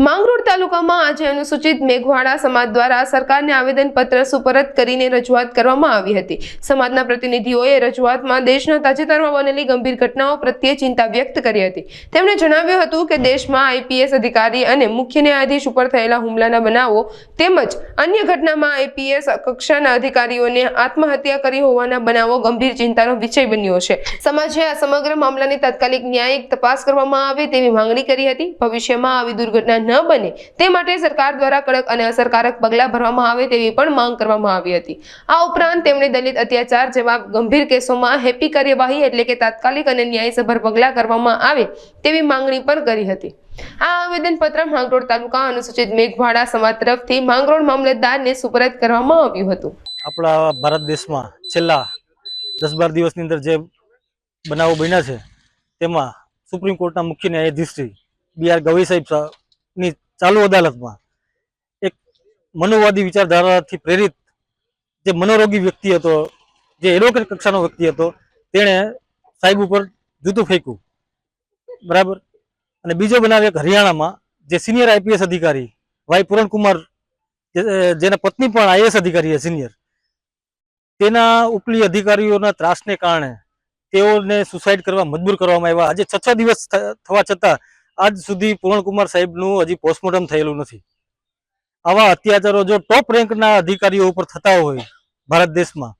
માંગરોળ તાલુકામાં આજે અનુસૂચિત મેઘવાડા સમાજ દ્વારા સરકારને આવેદનપત્ર સુપરત કરીને રજૂઆત કરવામાં આવી હતી. સમાજના પ્રતિનિધિઓએ રજૂઆતમાં દેશના તાજેતરમાં બનેલી ગંભીર ઘટનાઓ પ્રત્યે ચિંતા વ્યક્ત કરી હતી. તેમણે જણાવ્યું હતું કે દેશમાં આઈપીએસ અધિકારી અને મુખ્ય ન્યાયાધીશ ઉપર થયેલા હુમલાના બનાવો તેમજ અન્ય ઘટનામાં આઈપીએસ કક્ષાના અધિકારીઓને આત્મહત્યા કરી હોવાના બનાવો ગંભીર ચિંતાનો વિષય બન્યો છે. સમાજે આ સમગ્ર મામલાની તાત્કાલિક ન્યાયિક તપાસ કરવામાં આવે તેવી માંગણી કરી હતી. ભવિષ્યમાં આવી દુર્ઘટના ન બને. તે માટે સરકાર દ્વારા કડક અને અસરકારક પગલાં ભરવામાં આવે તેવી પણ માંગ કરવામાં આવી હતી. આ ઉપરાંત તેમણે દલિત અત્યાચાર જેવા ગંભીર કેસોમાં હેપી કાર્યવાહી એટલે કે તાત્કાલિક અને ન્યાયસભર પગલાં કરવામાં આવે તેવી માંગણી પણ કરી હતી. આ આવેદનપત્ર માંગરોળ તાલુકા અનુસૂચિત મેઘવાડા સમાજ તરફથી માંગરોળ મામલતદારને સુપરત કરવામાં આવ્યું હતું. આપણા ભારત દેશમાં છેલ્લા દસ બાર દિવસની અંદર જે બનાવો બન્યા છે, તેમાં સુપ્રીમ કોર્ટના મુખ્ય ન્યાયાધીશ શ્રી બી આર ગવઈ સાહેબ ની ચાલુ અદાલતમાં એક મનોવાદી વિચારધારાથી પ્રેરિત જે મનોરોગી વ્યક્તિ હતો, જે એડવોકેટ કક્ષાનો વ્યક્તિ હતો, તેણે સાહેબ ઉપર જૂતું ફેંક્યું. બરાબર? અને બીજો બનાવ એક હરિયાણામાં જે સિનિયર આઈપીએસ અધિકારી વાય પૂરણકુમાર જેના પત્ની પણ આઈએસ અધિકારી સિનિયર તેના ઉપલી અધિકારીઓના ત્રાસને કારણે તેઓને સુસાઇડ કરવા મજબૂર કરવામાં આવ્યા. આજે છ છ દિવસ થવા છતાં આજ સુધી પૂરણકુમાર સાહેબનું હજી પોસ્ટમોર્ટમ થયેલું નથી. આવા અત્યાચારો જો ટોપ રેન્કના અધિકારીઓ ઉપર થતા હોય ભારત દેશમાં,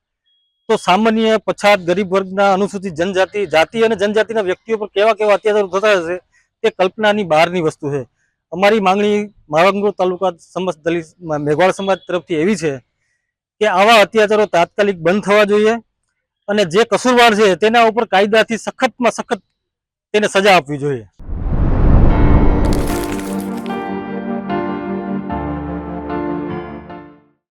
તો સામાન્ય પછાત ગરીબ વર્ગના અનુસૂચિત જનજાતિ, જાતિ અને જનજાતિના વ્યક્તિઓ પર કેવા કેવા અત્યાચારો થતા હશે, તે કલ્પનાની બહારની વસ્તુ છે. અમારી માંગણી માવંગરોળ તાલુકા સમસ્ત દલિત, મેઘવાળ સમાજ તરફથી એવી છે કે આવા અત્યાચારો તાત્કાલિક બંધ થવા જોઈએ અને જે કસૂરવાર છે તેના ઉપર કાયદાથી સખતમાં સખત તેને સજા આપવી જોઈએ.